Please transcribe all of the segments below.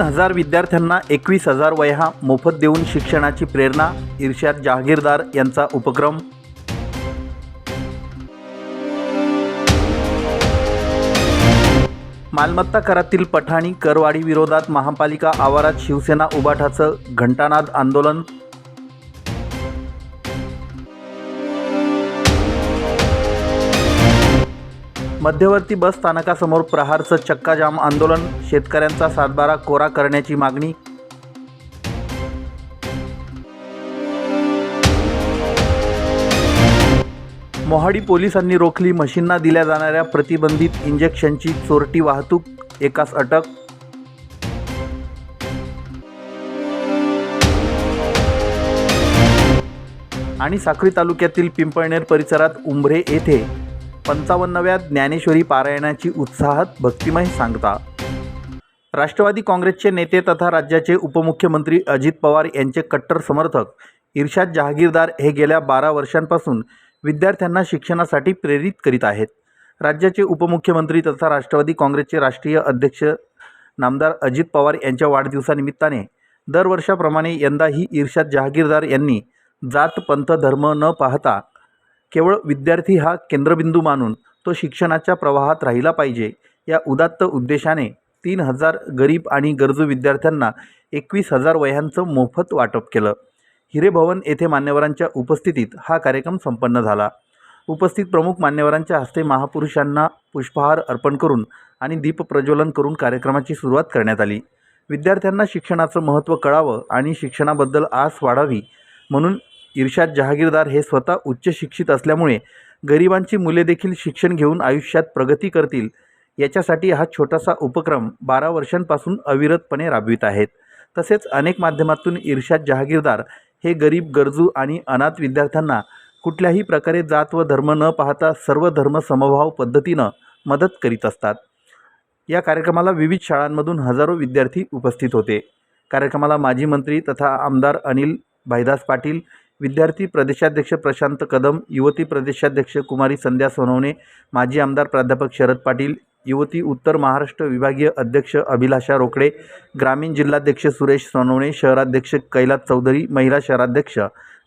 तीन हजार विद्यार्थ्यांना एकवीस हजार वह्या मोफत देऊन शिक्षणाची प्रेरणा इर्शाद जहागीरदार यांचा उपक्रम. मालमत्ता करातील पठाणी करवाढीविरोधात महापालिका आवारात शिवसेना उबाठाचं घंटानाद आंदोलन. मध्यवर्ती बस स्थानकासमोर प्रहारचं चक्काजाम आंदोलन शेतकऱ्यांचा सातबारा कोरा करण्याची मागणी. मोहाडी पोलिसांनी रोखली मशीनना दिल्या जाणाऱ्या प्रतिबंधित इंजेक्शनची चोरटी वाहतूक एकास अटक. आणि साक्री तालुक्यातील पिंपळनेर परिसरात उंभरे येथे पंचावन्नव्या ज्ञानेश्वरी पारायणाची उत्साहात भक्तिमय सांगता. राष्ट्रवादी काँग्रेसचे नेते तथा राज्याचे उपमुख्यमंत्री अजित पवार यांचे कट्टर समर्थक इर्शाद जहागीरदार हे गेल्या बारा वर्षांपासून विद्यार्थ्यांना शिक्षणासाठी प्रेरित करीत आहेत. राज्याचे उपमुख्यमंत्री तथा राष्ट्रवादी काँग्रेसचे राष्ट्रीय अध्यक्ष नामदार अजित पवार यांच्या वाढदिवसानिमित्ताने दरवर्षाप्रमाणे यंदाही इर्शाद जहागीरदार यांनी जात पंथ धर्म न पाहता केवळ विद्यार्थी हा केंद्रबिंदू मानून तो शिक्षणाच्या प्रवाहात राहिला पाहिजे या उदात्त उद्देशाने तीन हजार गरीब आणि गरजू विद्यार्थ्यांना एकवीस हजार वह्यांचं मोफत वाटप केलं. हिरेभवन येथे मान्यवरांच्या उपस्थितीत हा कार्यक्रम संपन्न झाला. उपस्थित प्रमुख मान्यवरांच्या हस्ते महापुरुषांना पुष्पहार अर्पण करून आणि दीप प्रज्वलन करून कार्यक्रमाची सुरुवात करण्यात आली. विद्यार्थ्यांना शिक्षणाचं महत्त्व कळावं आणि शिक्षणाबद्दल आस वाढावी म्हणून इर्शाद जहागीरदार हे स्वतः उच्च शिक्षित असल्यामुळे गरिबांची मुले देखील शिक्षण घेऊन आयुष्यात प्रगती करतील. याच्यासाठी हा छोटासा उपक्रम बारा वर्षांपासून अविरतपणे राबवित आहेत. तसेच अनेक माध्यमातून इर्शाद जहागीरदार हे गरीब गरजू आणि अनाथ विद्यार्थ्यांना कुठल्याही प्रकारे जात व धर्म न पाहता सर्व धर्म समभाव पद्धतीनं मदत करीत असतात. या कार्यक्रमाला विविध शाळांमधून हजारो विद्यार्थी उपस्थित होते. कार्यक्रमाला माजी मंत्री तथा आमदार अनिल भाईदास पाटील विद्यार्थी प्रदेशाध्यक्ष प्रशांत कदम युवती प्रदेशाध्यक्ष कुमारी संध्या सोनवणे माजी आमदार प्राध्यापक शरद पाटील युवती उत्तर महाराष्ट्र विभागीय अध्यक्ष अभिलाषा रोकडे ग्रामीण जिल्हाध्यक्ष सुरेश सोनवणे शहराध्यक्ष कैलास चौधरी महिला शहराध्यक्ष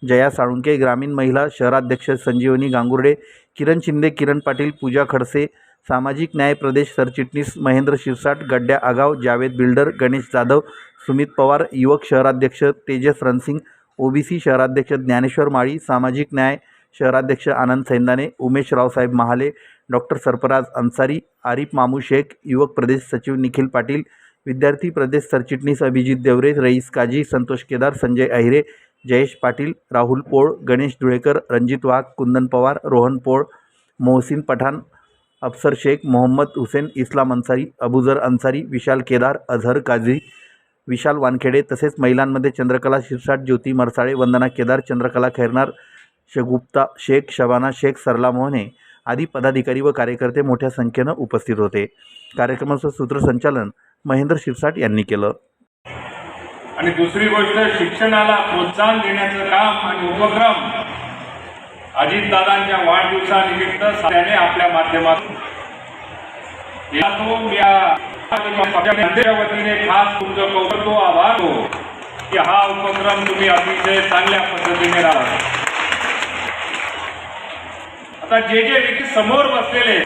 जया साळुंके ग्रामीण महिला शहराध्यक्ष संजीवनी गांगुर्डे किरण शिंदे किरण पाटील पूजा खडसे सामाजिक न्याय प्रदेश सरचिटणीस महेंद्र शिरसाट गड्ड्या आगाव जावेद बिल्डर गणेश जाधव सुमित पवार युवक शहराध्यक्ष तेजस रणसिंग ओबीसी शहराध्यक्ष ज्ञानेश्वर माळी सामाजिक न्याय शहराध्यक्ष आनंद सैंदाने उमेश रावसाहेब महाले डॉक्टर सरफराज अन्सारी आरिफ मामू शेख युवक प्रदेश सचिव निखिल पाटील विद्यार्थी प्रदेश सरचिटणीस अभिजित देवरे रईस काजी संतोष केदार संजय अहिरे जयेश पाटील राहुल पोळ गणेश धुळेकर रणजित वाघ कुंदन पवार रोहन पोळ मोहसिन पठाण अफसर शेख मोहम्मद हुसेन इस्लाम अन्सारी अबुजर अन्सारी विशाल केदार अझहर काझी विशाल वानखेडे तसेच महिलांमध्ये चंद्रकला शिरसाट ज्योती मरसाळे वंदना केदार चंद्रकला खैरनार शगुप्ता शेख शबाना शेख सरला मोहने आदी पदाधिकारी व कार्यकर्ते मोठ्या संख्येनं उपस्थित होते. कार्यक्रमाचं सूत्रसंचालन महेंद्र शिरसाट यांनी केलं. आणि दुसरी गोष्ट शिक्षणाला प्रोत्साहन देण्याचं काम आणि उपक्रम अजितदादांच्या वाढदिवसानिमित्त त्याने आपल्या माध्यमातून यातून या पक्षाच्या वतीने खास तुमचं कौतुक आभार हो. की हा उपक्रम तुम्ही अतिशय चांगल्या पद्धतीने राहा आता जे जे व्यक्ती समोर बसलेले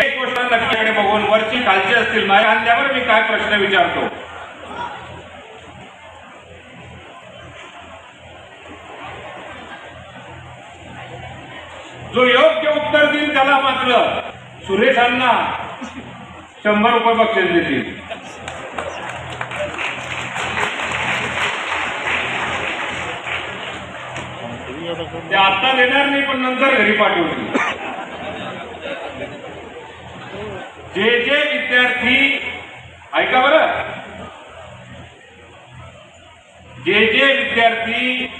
एक गोष्ट नक्कीकडे बघून वरची खालची असतील माझ्या अंड्यावर मी काय प्रश्न विचारतो? जो योग्य उत्तर देईल त्याला मात्र सुरेशांना शंभर रुपये बक्षीस देतील. ते आता देणार नाही पण नंतर घरी पाठवतील. जे जे विद्यार्थी ऐका बरं. जे जे विद्यार्थी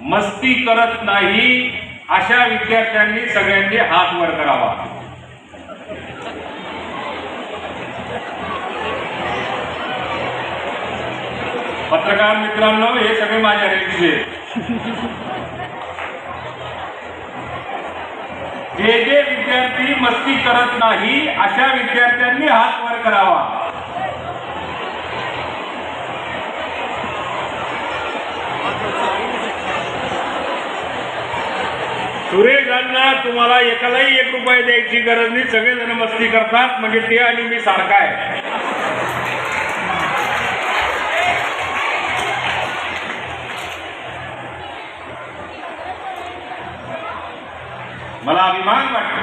मस्ती करत नाही अशा विद्यार्थ्यांनी सगळ्यांनी हात वर करावा. पत्रकार मित्रांनो हे सगळे माझ्या रेल्वे जे जे विद्यार्थी मस्ती करत नाही अशा विद्यार्थ्यांनी हात वर करावा. सुरेशांना तुम्हाला एकालाही एक रुपये द्यायची गरज नाही. सगळेजण मस्ती करतात. म्हणजे ते आणि मी सारखा आहे. मला अभिमान वाटतो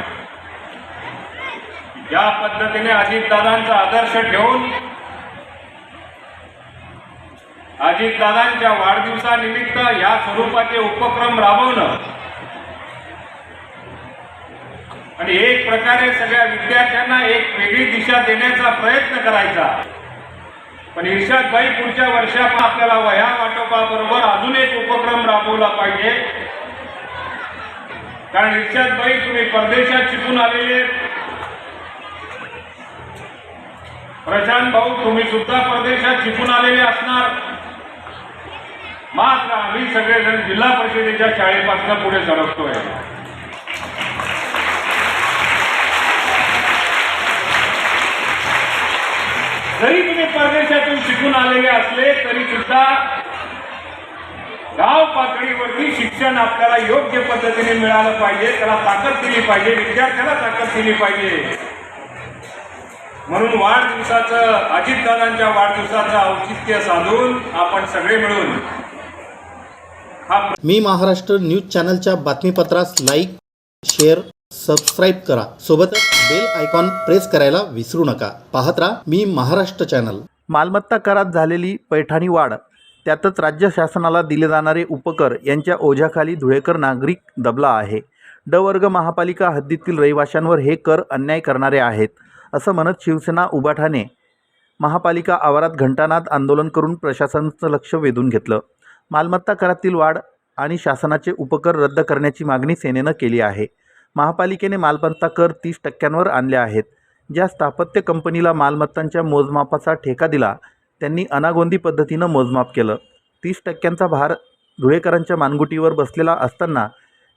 ज्या पद्धतीने अजितदादांचा आदर्श ठेवून अजितदादांच्या वाढदिवसानिमित्त या स्वरूपाचे उपक्रम राबवणं आणि एक प्रकारे सगळ्या विद्यार्थ्यांना एक वेगळी दिशा देण्याचा प्रयत्न करायचा. पण इर्षादभाई पुढच्या वर्षात आपल्याला वह्या वाटोपाबरोबर अजून एक उपक्रम राबवला पाहिजे. कारण इर्षादभाई तुम्ही परदेशात शिकून आलेले प्रशांत भाऊ तुम्ही सुद्धा परदेशात शिकून आलेले असणार. मात्र आम्ही सगळेजण जिल्हा परिषदेच्या शाळेपासून पुढे सरकतोय. जरी तुम्ही परदेशातून शिकून आलेले असले तरी सुद्धा गाव पातळीवरती शिक्षण आपल्याला योग्य पद्धतीने मिळालं पाहिजे त्याला ताकद दिली पाहिजे विद्यार्थ्याला ताकद दिली पाहिजे. म्हणून वाढदिवसाचं अजितदादांच्या वाढदिवसाचं औचित्य साधून आपण सगळे मिळून मी महाराष्ट्र न्यूज चॅनलच्या बातमीपत्रास लाईक शेअर सबस्क्राईब करा. सोबतच बेल आयकॉन प्रेस करायला विसरू नका. पाहत राहा मी महाराष्ट्र चॅनल मालमत्ता करात झालेली पैठाणी वाढ. त्यातच राज्य शासनाला दिले जाणारे उपकर यांच्या ओझ्याखाली धुळेकर नागरिक दबला आहे. ड वर्ग महापालिका हद्दीतील रहिवाशांवर हे कर अन्याय करणारे आहेत असं म्हणत शिवसेना उबाठाने महापालिका आवारात घंटानाद आंदोलन करून प्रशासनाचं लक्ष वेधून घेतलं. मालमत्ता करातील वाढ आणि शासनाचे उपकर रद्द करण्याची मागणी सेनेनं केली आहे. महापालिकेने मालमत्ता कर तीस टक्क्यांवर आणले आहेत. ज्या स्थापत्य कंपनीला मालमत्तांच्या मोजमापाचा ठेका दिला त्यांनी अनागोंदी पद्धतीनं मोजमाप केलं. तीस टक्क्यांचा भार धुळेकरांच्या मानगुटीवर बसलेला असताना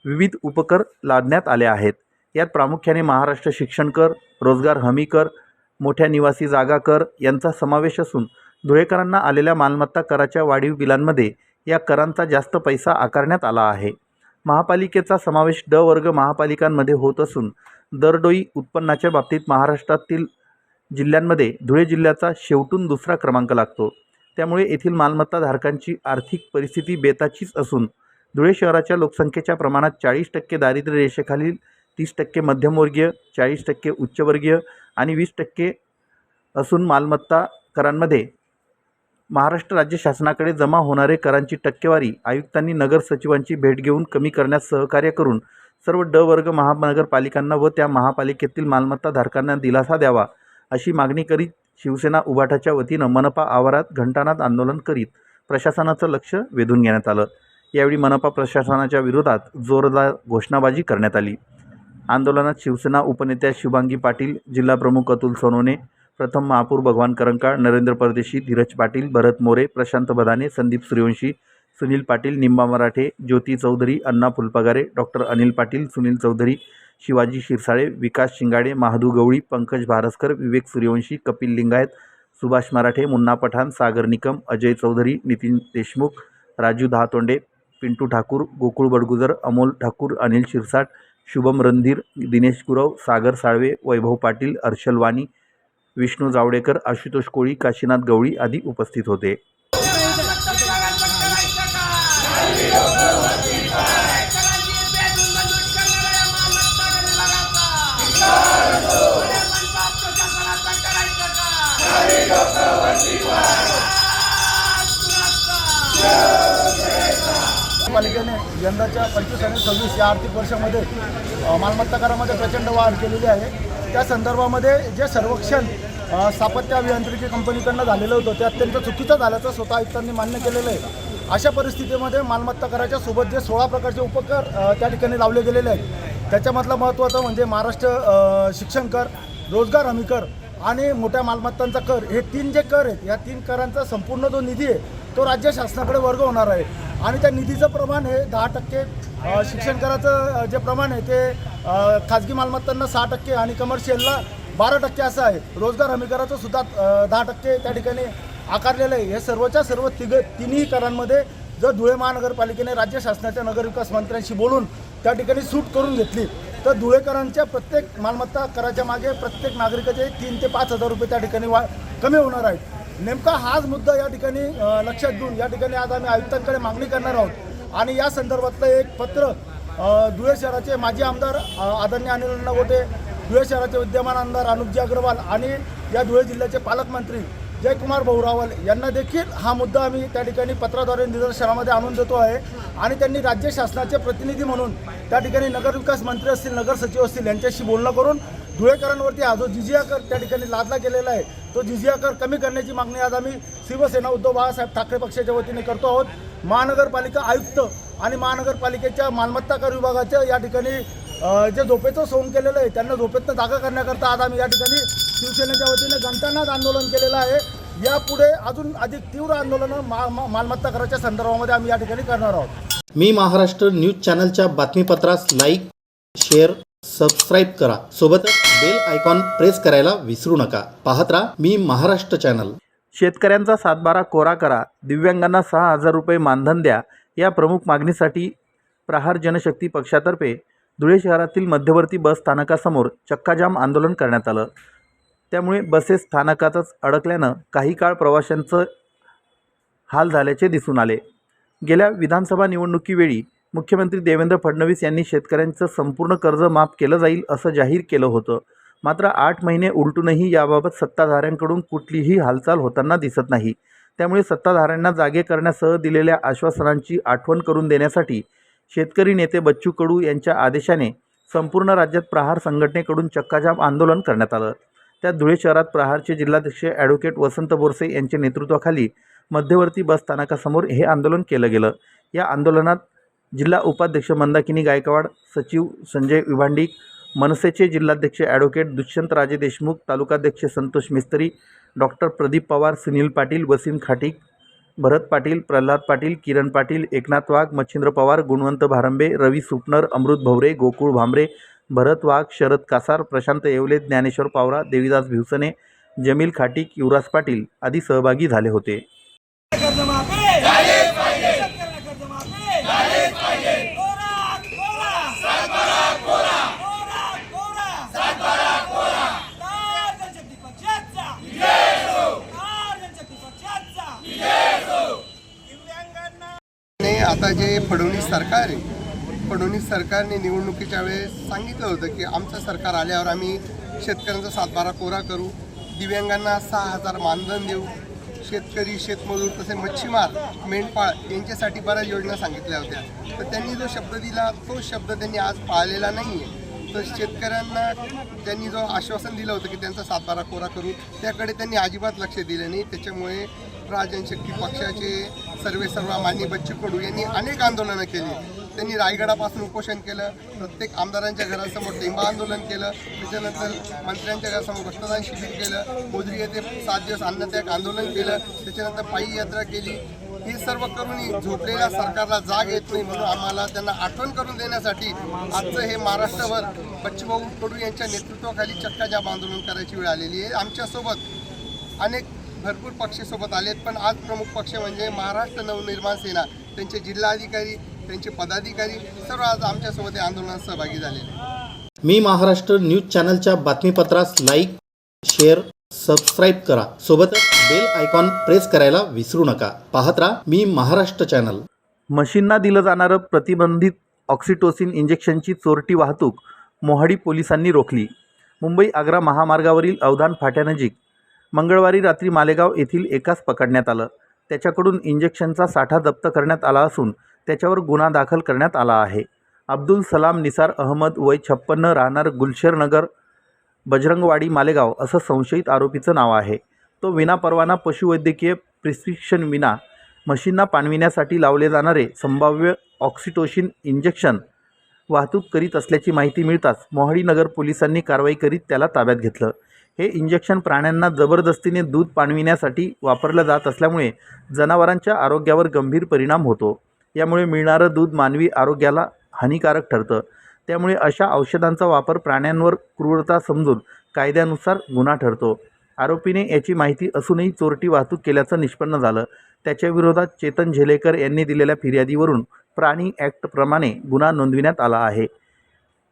विविध उपकर लादण्यात आले आहेत. यात प्रामुख्याने महाराष्ट्र शिक्षण कर रोजगार हमी कर मोठ्या निवासी जागा कर यांचा समावेश असून धुळेकरांना आलेल्या मालमत्ता कराच्या वाढीव बिलांमध्ये या करांचा जास्त पैसा आकारण्यात आला आहे. महापालिकेचा समावेश ड वर्ग महापालिकांमध्ये होत असून दरडोई उत्पन्नाच्या बाबतीत महाराष्ट्रातील जिल्ह्यांमध्ये धुळे जिल्ह्याचा शेवटून दुसरा क्रमांक लागतो. त्यामुळे येथील मालमत्ताधारकांची आर्थिक परिस्थिती बेताचीच असून धुळे शहराच्या लोकसंख्येच्या प्रमाणात चाळीस टक्के दारिद्र्य रेषेखालील तीस टक्के मध्यमवर्गीय चाळीस टक्के उच्चवर्गीय आणि वीस टक्के असून मालमत्ता करांमध्ये महाराष्ट्र राज्य शासनाकडे जमा होणारे करांची टक्केवारी आयुक्तांनी नगर सचिवांची भेट घेऊन कमी करण्यास सहकार्य करून सर्व ड वर्ग महानगरपालिकांना व त्या महापालिकेतील मालमत्ताधारकांना दिलासा द्यावा अशी मागणी करीत शिवसेना उभाटाच्या वतीनं मनपा आवारात घंटानाद आंदोलन करीत प्रशासनाचं लक्ष वेधून घेण्यात आलं. यावेळी मनपा प्रशासनाच्या विरोधात जोरदार घोषणाबाजी करण्यात आली. आंदोलनात शिवसेना उपनेत्या शिवांगी पाटील जिल्हाप्रमुख अतुल सोनवणे प्रथम महापौर भगवान करंकाळ नरेंद्र परदेशी धीरज पाटील भरत मोरे प्रशांत बदाने संदीप सूर्यवंशी सुनील पाटील निंबा मराठे ज्योती चौधरी अण्णा फुलपगारे डॉक्टर अनिल पाटील सुनील चौधरी शिवाजी शिरसाळे विकास शिंगाडे महादू गवळी पंकज भारस्कर विवेक सूर्यवंशी कपिल लिंगायत सुभाष मराठे मुन्ना पठाण सागर निकम अजय चौधरी नितीन देशमुख राजू दहातोंडे पिंटू ठाकूर गोकुळ बडगुजर अमोल ठाकूर अनिल शिरसाट शुभम रणधीर दिनेश गुरव सागर साळवे वैभव पाटील अर्शल वाणी विष्णू जावडेकर आशुतोष कोळी काशीनाथ गवळी आदी उपस्थित होते. पालिकेने यंदाच्या पंचवीस आणि सव्वीस या आर्थिक वर्षामध्ये मालमत्ता करामध्ये प्रचंड वाढ केलेली आहे. त्या संदर्भामध्ये जे सर्वेक्षण स्थापत्य अभियांत्रिकी कंपनीकडनं झालेलं होतं ते अत्यंत चुकीचं झाल्याचं स्वतः आयुक्तांनी मान्य केलेलं आहे. अशा परिस्थितीमध्ये मालमत्ता कराच्या सोबत जे सोळा प्रकारचे उपकर त्या ठिकाणी लावले गेलेले आहेत. त्याच्यामधलं महत्त्वाचं म्हणजे महाराष्ट्र शिक्षण कर रोजगार हमी कर आणि मोठ्या मालमत्तांचा कर हे तीन जे कर आहेत या तीन करांचा संपूर्ण जो निधी आहे तो राज्य शासनाकडे वर्ग होणार आहे. आणि त्या निधीचं प्रमाण हे दहा टक्के शिक्षण कराचं जे प्रमाण आहे ते खाजगी मालमत्तांना सहा टक्के आणि कमर्शियलला बारा टक्के असं आहे. रोजगार हमी कराचं सुद्धा दहा टक्के त्या ठिकाणी आकारलेलं आहे. हे सर्वच्या सर्व तिघ तिन्ही करांमध्ये जर धुळे महानगरपालिकेने राज्य शासनाच्या नगरविकास मंत्र्यांशी बोलून त्या ठिकाणी सूट करून घेतली तर धुळेकरांच्या प्रत्येक मालमत्ता कराच्या मागे प्रत्येक नागरिकाचे तीन ते पाच हजार रुपये त्या ठिकाणी वा कमी होणार आहेत. नेमका हाच मुद्दा या ठिकाणी लक्षात घेऊन या ठिकाणी आज आम्ही आयुक्तांकडे मागणी करणार आहोत. आणि या संदर्भातलं एक पत्र धुळे शहराचे माजी आमदार आदरणीय अनिल अण्णा गोटे धुळे शहराचे विद्यमान आमदार अनुपजी अग्रवाल आणि या धुळे जिल्ह्याचे पालकमंत्री जयकुमार भाऊ रावल यांना देखील हा मुद्दा आम्ही त्या ठिकाणी पत्राद्वारे निदर्शनामध्ये आणून देतो आहे. आणि त्यांनी राज्य शासनाचे प्रतिनिधी म्हणून त्या ठिकाणी नगरविकास मंत्री असतील नगर सचिव असतील यांच्याशी बोलणं करून धुळेकरांवरती हा जो जिजिया कर त्या ठिकाणी लादला गेलेला आहे तो जिजिया कर कमी करण्याची मागणी आज आम्ही शिवसेना उद्धव बाळासाहेब ठाकरे पक्षाच्या वतीने करतो आहोत. महानगरपालिका आयुक्त आणि महानगरपालिकेच्या मालमत्ता कर विभागाच्या या ठिकाणी जे झोपेचं सोंग केलेलं आहे त्यांना झोपेतनं जागा करण्याकरता आज आम्ही या ठिकाणी शिवसेनेच्या वतीने घंटानाद आंदोलन केलेलं आहे. यापुढे अजून अधिक तीव्र आंदोलनं मा मा- मालमत्ता कराच्या संदर्भामध्ये आम्ही या ठिकाणी करणार आहोत. मी महाराष्ट्र न्यूज चॅनलच्या बातमीपत्रास लाईक शेअर सबस्क्राईब करा. सोबतच बेल आयकॉन प्रेस करायला विसरू नका. पाहत राहा मी महाराष्ट्र चॅनल शेतकऱ्यांचा सातबारा कोरा करा. दिव्यांगांना सहा हजार रुपये मानधन द्या. या प्रमुख मागणीसाठी प्रहार जनशक्ती पक्षातर्फे धुळे शहरातील मध्यवर्ती बस स्थानकासमोर चक्काजाम आंदोलन करण्यात आलं. त्यामुळे बसेस स्थानकातच अडकल्यानं काही काळ प्रवाशांचं हाल झाल्याचे दिसून आले. गेल्या विधानसभा निवडणुकीवेळी मुख्यमंत्री देवेंद्र फडणवीस यांनी शेतकऱ्यांचं संपूर्ण कर्ज माफ केलं जाईल असं जाहीर केलं होतं. मात्र आठ महिने उलटूनही याबाबत सत्ताधाऱ्यांकडून कुठलीही हालचाल होताना दिसत नाही. त्यामुळे सत्ताधाऱ्यांना जागे करण्यासह दिलेल्या आश्वासनांची आठवण करून देण्यासाठी शेतकरी नेते बच्चू कडू यांच्या आदेशाने संपूर्ण राज्यात प्रहार संघटनेकडून चक्काजाम आंदोलन करण्यात आलं. त्यात धुळे शहरात प्रहारचे जिल्हाध्यक्ष ॲडव्होकेट वसंत बोरसे यांच्या नेतृत्वाखाली मध्यवर्ती बस स्थानकासमोर हे आंदोलन केलं गेलं. या आंदोलनात जिल्हा उपाध्यक्ष मंदाकिनी गायकवाड सचिव संजय विभांडी मनसेचे जिल्हाध्यक्ष ॲडव्होकेट दुष्यंत राजे देशमुख तालुकाध्यक्ष संतोष मिस्त्री डॉक्टर प्रदीप पवार सुनील पाटील वसीम खाटीक भरत पाटील प्रल्हाद पाटील किरण पाटील एकनाथ वाघ मच्छिंद्र पवार गुणवंत भारंबे रवी सुपनर अमृत भवरे गोकुळ भांबरे भरत वाघ शरद कासार प्रशांत येवले ज्ञानेश्वर पावरा देवीदास भिवसने जमील खाटीक युवराज पाटील आदी सहभागी झाले होते कर्जमाफी झालीच पाहिजे शेतकऱ्यांना कर्जमाफी झालीच पाहिजे कोरा कोरा सातबारा कोरा कोरा कोरा सातबारा कोरा तार जनशक्ती पक्षाचा तार जनशक्ती पक्षाचा दिव्यांगांना नाही आता जे फडणवीस सरकार आहे फडणवीस सरकारने निवडणुकीच्या वेळेस सांगितलं होतं की आमचं सरकार आल्यावर आम्ही शेतकऱ्यांचा सातबारा कोरा करू दिव्यांगांना सहा हजार मानधन देऊ शेतकरी शेतमजूर तसे मच्छीमार मेंढपाळ यांच्यासाठी बऱ्याच योजना सांगितल्या होत्या. तर त्यांनी जो शब्द दिला तो शब्द त्यांनी आज पाळलेला नाही आहे तर शेतकऱ्यांना त्यांनी जो आश्वासन दिलं होतं की त्यांचा सातबारा कोरा करू त्याकडे त्यांनी अजिबात लक्ष दिलं नाही. त्याच्यामुळे राजनशक्ती पक्षाचे सर्वे सर्व मान्य बच्चू कडू यांनी अनेक आंदोलनं केली. त्यांनी रायगडापासून उपोषण केलं प्रत्येक आमदारांच्या घरासमोर टेंबा आंदोलन केलं त्याच्यानंतर मंत्र्यांच्या घरासमोर रक्तदान शिबिर केलं मोजरी येथे सात दिवस अन्नत्याग आंदोलन केलं त्याच्यानंतर पायी यात्रा केली. हे सर्व करून झोपलेल्या सरकारला जाग येत नाही म्हणून आम्हाला त्यांना आठवण करून देण्यासाठी आजचं हे महाराष्ट्रभर बच्चूभाऊ कडू यांच्या नेतृत्वाखाली चक्काजाम आंदोलन करायची वेळ आलेली आहे. आमच्यासोबत अनेक भरपूर पक्ष सोबत आलेत पण आज प्रमुख पक्ष म्हणजे महाराष्ट्र नवनिर्माण सेना त्यांचे जिल्हाधिकारी त्यांचे पदाधिकारी सर्व आज आमच्यासोबत या आंदोलनात सहभागी झालेले आहेत. मी महाराष्ट्र न्यूज चॅनलच्या बातमीपत्रास लाईक शेअर सबस्क्राईब करा. सोबतच बेल आयकॉन प्रेस करायला विसरू नका. पाहत राहा मी महाराष्ट्र चॅनल. मशीनना दिलं जाणारं प्रतिबंधित ऑक्सिटोसिन इंजेक्शनची चोरटी वाहतूक मोहाडी पोलिसांनी रोखली. मुंबई आग्रा महामार्गावरील अवधान फाट्यानजीक मंगळवारी रात्री मालेगाव येथील एकास पकडण्यात आलं. त्याच्याकडून इंजेक्शनचा साठा जप्त करण्यात आला असून त्याच्यावर गुन्हा दाखल करण्यात आला आहे. अब्दुल सलाम निसार अहमद वय छप्पन्न राहणार गुलशेरनगर बजरंगवाडी मालेगाव असं संशयित आरोपीचं नाव आहे. तो विनापरवाना पशुवैद्यकीय प्रिस्क्रिप्शन विना म्हशींना पाणविण्यासाठी लावले जाणारे संभाव्य ऑक्सिटोशिन इंजेक्शन वाहतूक करीत असल्याची माहिती मिळताच मोहाडी नगर पोलिसांनी कारवाई करीत त्याला ताब्यात घेतलं. हे इंजेक्शन प्राण्यांना जबरदस्तीने दूध पाणविण्यासाठी वापरलं जात असल्यामुळे जनावरांच्या आरोग्यावर गंभीर परिणाम होतो. यामुळे मिळणारं दूध मानवी आरोग्याला हानिकारक ठरतं. त्यामुळे अशा औषधांचा वापर प्राण्यांवर क्रूरता समजून कायद्यानुसार गुन्हा ठरतो. आरोपीने याची माहिती असूनही चोरटी वाहतूक केल्याचं निष्पन्न झालं. त्याच्याविरोधात चेतन झेलेकर यांनी दिलेल्या फिर्यादीवरून प्राणी ॲक्टप्रमाणे गुन्हा नोंदविण्यात आला आहे.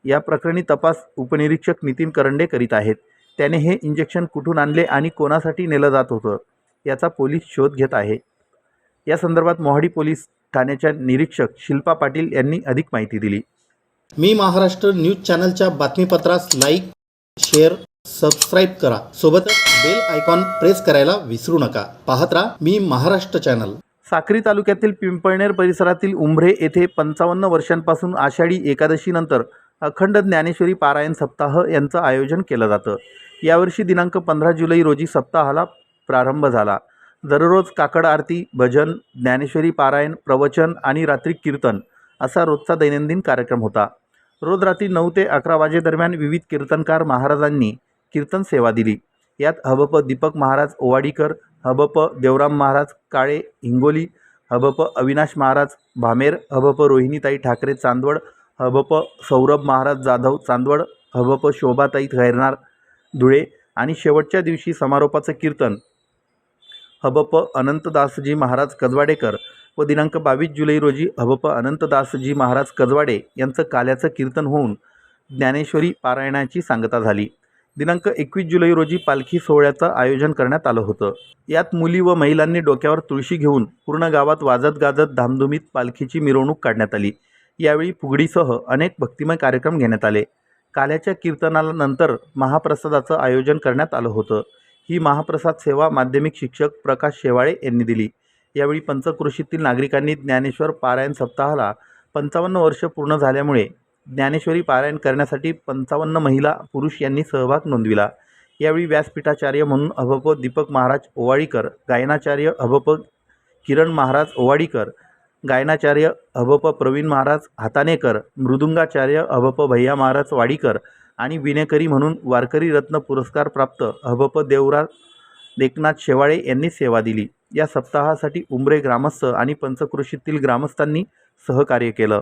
या प्रकरणी तपास उपनिरीक्षक नितीन करंडे करीत आहेत. त्याने हे इंजेक्शन कुठून आणले आणि कोणासाठी नेलं जात होतं याचा पोलीस शोध घेत आहे. या संदर्भात मोहाडी पोलीस ठाण्याच्या निरीक्षक शिल्पा पाटील यांनी अधिक माहिती दिली. मी महाराष्ट्र न्यूज चॅनलच्या बातमीपत्रास लाईक शेअर सबस्क्राईब करा. सोबतच बेल आयकॉन प्रेस करायला विसरू नका. पाहत राहा मी महाराष्ट्र चॅनल. साक्री तालुक्यातील पिंपळनेर परिसरातील उंभरे येथे पंचावन्न वर्षांपासून आषाढी एकादशीनंतर अखंड ज्ञानेश्वरी पारायण सप्ताह यांचं आयोजन केलं जातं. यावर्षी दिनांक पंधरा जुलै रोजी सप्ताहाला प्रारंभ झाला. दररोज काकड आरती भजन ज्ञानेश्वरी पारायण प्रवचन आणि रात्री कीर्तन असा रोजचा दैनंदिन कार्यक्रम होता. रोज रात्री नऊ ते अकरा वाजेदरम्यान विविध कीर्तनकार महाराजांनी कीर्तन सेवा दिली. यात हबप दीपक महाराज ओवाडीकर हबप देवराम महाराज काळे हिंगोली हबप अविनाश महाराज भामेर हबप रोहिणीताई ठाकरे चांदवड हबप सौरभ महाराज जाधव चांदवड हबप शोभाताई खैरनार धुळे आणि शेवटच्या दिवशी समारोपाचं कीर्तन. हबप अनंतदासजी महाराज कजवाडेकर व दिनांक बावीस जुलै रोजी हबप अनंतदासजी महाराज कजवाडे यांचं काल्याचं कीर्तन होऊन ज्ञानेश्वरी पारायणाची सांगता झाली. दिनांक एकवीस जुलै रोजी पालखी सोहळ्याचं आयोजन करण्यात आलं होतं. यात मुली व महिलांनी डोक्यावर तुळशी घेऊन पूर्ण गावात वाजत गाजत धामधुमीत पालखीची मिरवणूक काढण्यात आली. यावेळी फुगडीसह अनेक भक्तिमय कार्यक्रम घेण्यात आले. काल्याच्या कीर्तनाला नंतर महाप्रसादाचं आयोजन करण्यात आलं होतं. ही महाप्रसाद सेवा माध्यमिक शिक्षक प्रकाश शेवाळे यांनी दिली. यावेळी पंचकृषीतील नागरिकांनी ज्ञानेश्वर पारायण सप्ताहाला पंचावन्न वर्ष पूर्ण झाल्यामुळे ज्ञानेश्वरी पारायण करण्यासाठी पंचावन्न महिला पुरुष यांनी सहभाग नोंदविला. यावेळी व्यासपीठाचार्य म्हणून अभप दीपक महाराज ओवाळीकर गायनाचार्य अभप किरण महाराज ओवाडीकर गायनाचार्य अभप प्रवीण महाराज हातानेकर मृदुंगाचार्य अभप भैया महाराज वाडीकर आणि विनेकरी म्हणून वारकरी रत्न पुरस्कार प्राप्त अभप देवराज एकनाथ शेवाळे यांनी सेवा दिली. या सप्ताहासाठी उमरे ग्रामस्थ आणि पंचकृषीतील ग्रामस्थांनी सहकार्य केलं.